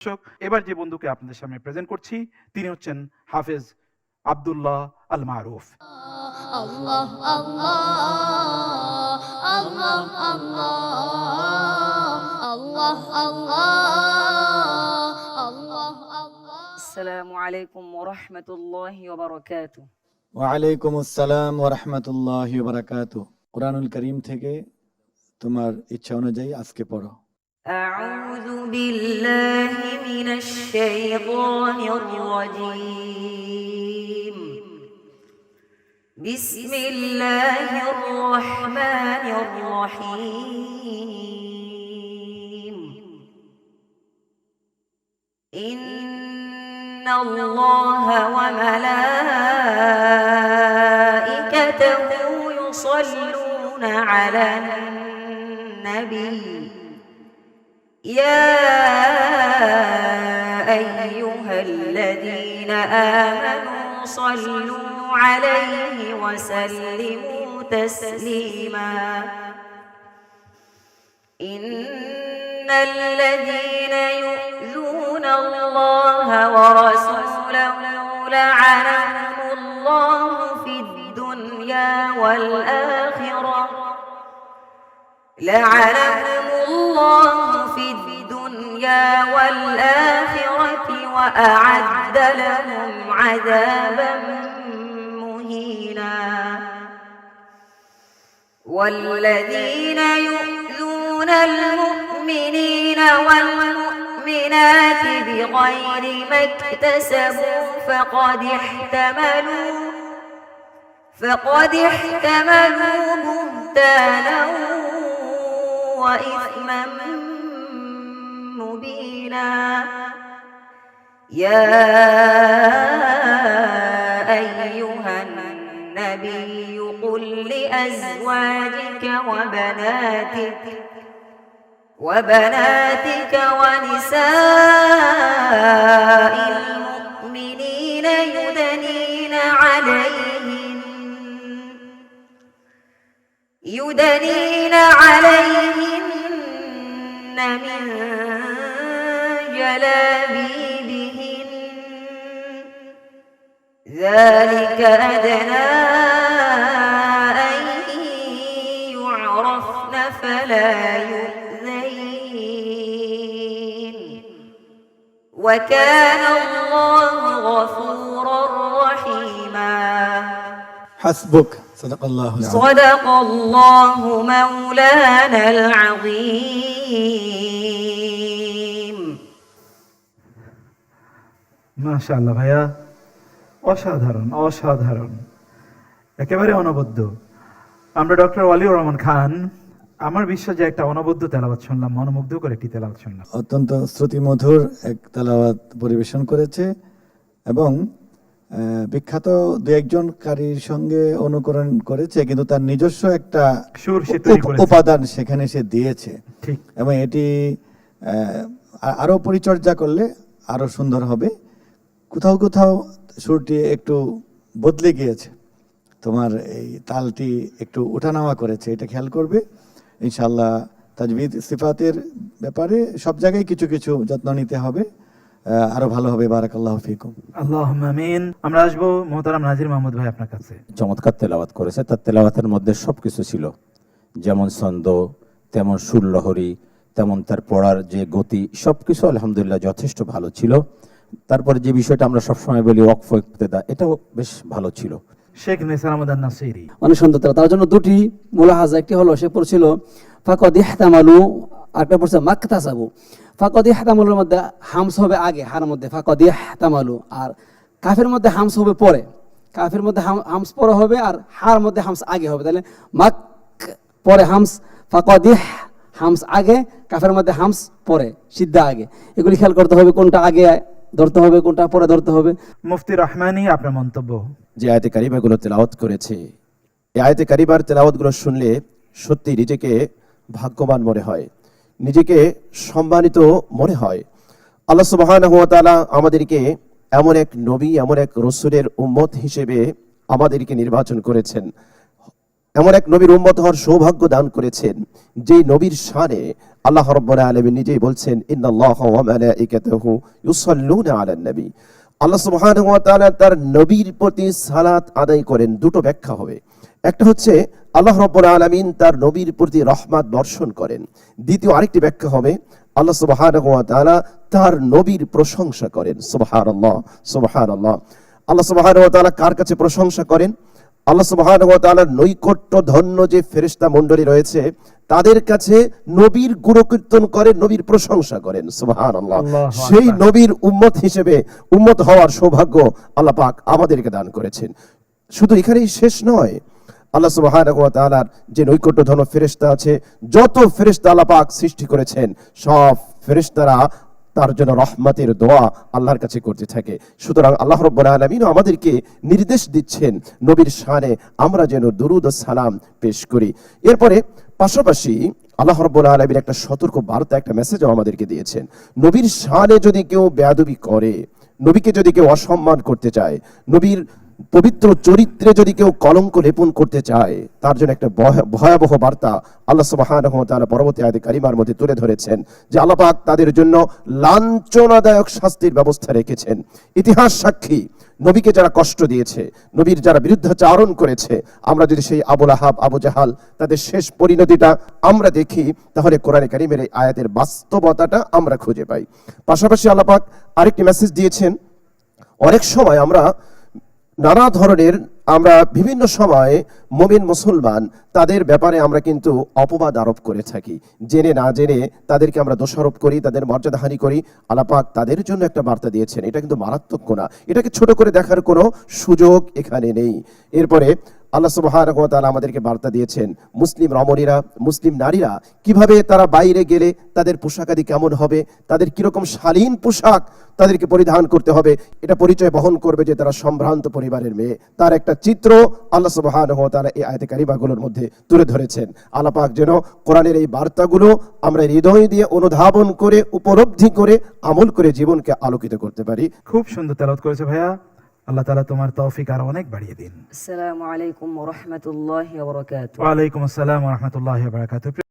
দর্শক এবার যে বন্ধুকে আপনাদের সামনে প্রেজেন্ট করছি তিনি হচ্ছেন হাফেজ আবদুল্লাহ আল মারুফ ওয়ালাইকুম আসসালাম করিম থেকে তোমার ইচ্ছা অনুযায়ী আজকে পড়ো। من الشيطان الرجيم. بسم الله الرحمن الرحيم. إن الله وملائكته يصلون على النبي. يا أيها الذين آمنوا صلوا عليه وسلموا تسليما. إن الذين يؤذون الله ورسوله لعنهم الله في الدنيا والآخرة. لعنهم الله في الدنيا والآخرة. وأعد لهم عذابا مهينا. والذين يؤذون المؤمنين والمؤمنات بغير ما اكتسبوا فقد احتملوا فقد احتملوا بهتانا وإثما مبينا. يا أيها النبي قل لأزواجك وبناتك وبناتك ونساء المؤمنين يدنين عليهن يدنين عليهن من جلابيبهن ذلك أدنى أن يعرفن فلا يؤذين. وكان الله غفورا رحيما. حسبك. صدق الله العظيم. صدق الله مولانا العظيم. ما شاء الله غيا অসাধারণ অসাধারণ। একেবারে অনবদ্য। আমরা ডক্টর ওয়ালিউর রহমান খান আমার বিশ্বাস যে একটা অনবদ্য তেলাওয়াত শুনলাম মনোমুগ্ধকর একটি তেলাওয়াত শুনলাম। অত্যন্ত শ্রুতিমধুর এক তেলাওয়াত পরিবেশন করেছে এবং বিখ্যাত দু একজন কারীর সঙ্গে অনুকরণ করেছে কিন্তু তার নিজস্ব একটা সুর। উপাদান সেখানে সে দিয়েছে। ঠিক। এবং এটি আহ, আরও পরিচর্যা করলে আরও সুন্দর হবে। কোথাও কোথাও সুরটি একটু বদলে গিয়েছে। তোমার এই তালটি একটু ওঠানামা করেছে এটা খেয়াল করবে। ইনশাল্লাহ তাজবিদ সিফাতের ব্যাপারে সব জায়গায় কিছু কিছু যত্ন নিতে হবে। আরও ভালো হবে। বারাকাল্লাহ ফিকুম। আল্লাহ আমিন। আমরা আসব মোহতারাম নাজির মাহমুদ ভাই আপনার কাছে। চমৎকার তেলাওয়াত করেছে। তার তেলাওয়াতের মধ্যে সবকিছু ছিল। যেমন ছন্দ তেমন সুরলহরী তেমন তার পড়ার যে গতি সবকিছু আলহামদুলিল্লাহ যথেষ্ট ভালো ছিল। তারপরে যে বিষয়টা আমরা সবসময় বলি ওয়াকফ ইক্তেদা এটাও বেশ ভালো ছিল। শেখ নিসার আহমদ নাসিরি। অনেক সুন্দর তার জন্য দুটি মুলাহাজা একটি হলো সে পড়ছিল ফাকদ ইহতামালু আরেকটা পড়ছে মাকতাসাবু। ফাকদ ইহতামালুর মধ্যে হামস হবে আগে হার মধ্যে। ফাকদ ইহতামালু আর কাফের মধ্যে হামস হবে পরে। কাফের মধ্যে হামস পরে হবে আর হার মধ্যে হামস আগে হবে। তাহলে মাক পরে হামস ফাকদ ইহ হামস আগে কাফের মধ্যে হামস পরে সিদ্ধা আগে। এগুলি খেয়াল করতে হবে কোনটা আগে ধরতে হবে কোনটা পরে ধরতে হবে। মুফতি রহমানি আপনার মন্তব্য। যে আয়তে কারিমাগুলো তেলাওয়াত করেছে এই আয়তে কারিমার তেলাওয়াতগুলো শুনলে সত্যি নিজেকে ভাগ্যবান মনে হয় নিজেকে সম্মানিত মনে হয়। আল্লাহ সুবহানাহু ওয়া আমাদেরকে এমন এক নবী এমন এক রসুলের উম্মত হিসেবে আমাদেরকে নির্বাচন করেছেন। এমন এক নবীর উম্মত হওয়ার সৌভাগ্য দান করেছেন যেই নবীর শানে আল্লাহ রাব্বুল আলামিন নিজেই বলছেন নবী। আল্লাহ তাআলা তার নবীর প্রতি সালাত আদায় করেন। দুটো ব্যাখ্যা হবে। একটা হচ্ছে, আল্লাহ রাব্বুল আলামিন তার নবীর প্রতি রহমত বর্ষণ করেন। দ্বিতীয় আরেকটি ব্যাখ্যা হবে, আল্লাহ তাআলা তার নবীর প্রশংসা করেন। সুবহানাল্লাহ। আল্লাহ সুবহানাহু ওয়া তাআলা কার কাছে প্রশংসা করেন? আল্লাহ সুবহানাহু ওয়া তাআলার নৈকট্য ধন্য যে মণ্ডলী রয়েছে তাদের কাছে নবীর গুণকীর্তন করেন নবীর প্রশংসা করেন। আল্লাহু সেই নবীর উম্মত হিসেবে উম্মত হওয়ার সৌভাগ্য আল্লাহ পাক আমাদেরকে দান করেছেন। শুধু এখানেই শেষ নয় আল্লাহ তাআলার যে নৈকট্য ধন ফেরেশতা আছে যত ফেরেশতা আল্লাহ পাক সৃষ্টি করেছেন সব ফেরেশতারা তার জন্য রহমতের দোয়া আল্লাহর কাছে করতে থাকে। সুতরাং আল্লাহ রব্বুল আলমিনও আমাদেরকে নির্দেশ দিচ্ছেন, নবীর শানে আমরা যেন দুরুদ ও সালাম পেশ করি। এরপরে পাশাপাশি আল্লাহ রব্বুল আলমীর একটা সতর্ক বার্তা, একটা মেসেজও আমাদেরকে দিয়েছেন। নবীর শানে যদি কেউ বেয়াদবি করে, নবীকে যদি কেউ অসম্মান করতে চায়, নবীর পবিত্র চরিত্রে যদি কেউ কলঙ্ক লেপন করতে চায়, তার জন্য একটা ভয়াবহ বার্তা আল্লাহ সুবহানাহু ওয়া পরবর্তী আয়াতে কারিমার মধ্যে তুলে ধরেছেন যে আল্লাহ পাক তাদের জন্য লাঞ্ছনাদায়ক শাস্তির ব্যবস্থা রেখেছেন। ইতিহাস সাক্ষী, নবীকে যারা কষ্ট দিয়েছে, নবীর যারা বিরুদ্ধাচারণ করেছে, আমরা যদি সেই আবুল আহাব আবু জাহাল তাদের শেষ পরিণতিটা আমরা দেখি, তাহলে কোরআনে কারিমের এই আয়াতের বাস্তবতাটা আমরা খুঁজে পাই। পাশাপাশি আল্লাহ পাক আরেকটি মেসেজ দিয়েছেন, অনেক সময় আমরা নানা ধরনের আমরা বিভিন্ন সময়ে মমিন মুসলমান, তাদের ব্যাপারে আমরা কিন্তু অপবাদ আরোপ করে থাকি। জেনে না জেনে তাদেরকে আমরা দোষারোপ করি, তাদের মর্যাদাহানি করি আলাপাক তাদের জন্য একটা বার্তা দিয়েছেন। এটা কিন্তু মারাত্মক গোনা এটাকে ছোট করে দেখার কোনো সুযোগ এখানে নেই। এরপরে আল্লাহ সুবহানাহু আমাদেরকে বার্তা দিয়েছেন, মুসলিম রমণীরা, মুসলিম নারীরা, কীভাবে তারা বাইরে গেলে তাদের পোশাকাদি কেমন হবে, তাদের কীরকম শালীন পোশাক তাদেরকে পরিধান করতে হবে, এটা পরিচয় বহন করবে যে তারা সম্ভ্রান্ত পরিবারের মেয়ে। তার একটা চিত্র আল্লাহ সুবহানাহু ওয়া এই আয়াতে কারিমাগুলোর মধ্যে তুলে ধরেছেন। আলাপাক যেন কোরআনের এই বার্তাগুলো আমরা হৃদয় দিয়ে অনুধাবন করে, উপলব্ধি করে, আমল করে জীবনকে আলোকিত করতে পারি। খুব সুন্দর তেলাওয়াত করেছে ভাইয়া। আল্লাহ তাআলা তোমার তৌফিক আরও অনেক বাড়িয়ে দিন আসসালামু আলাইকুম ওয়া রাহমাতুল্লাহি ওয়া বারাকাতুহু ওয়ালাইকুম আসসালাম ওয়া রাহমাতুল্লাহি ওয়া বারাকাতুহু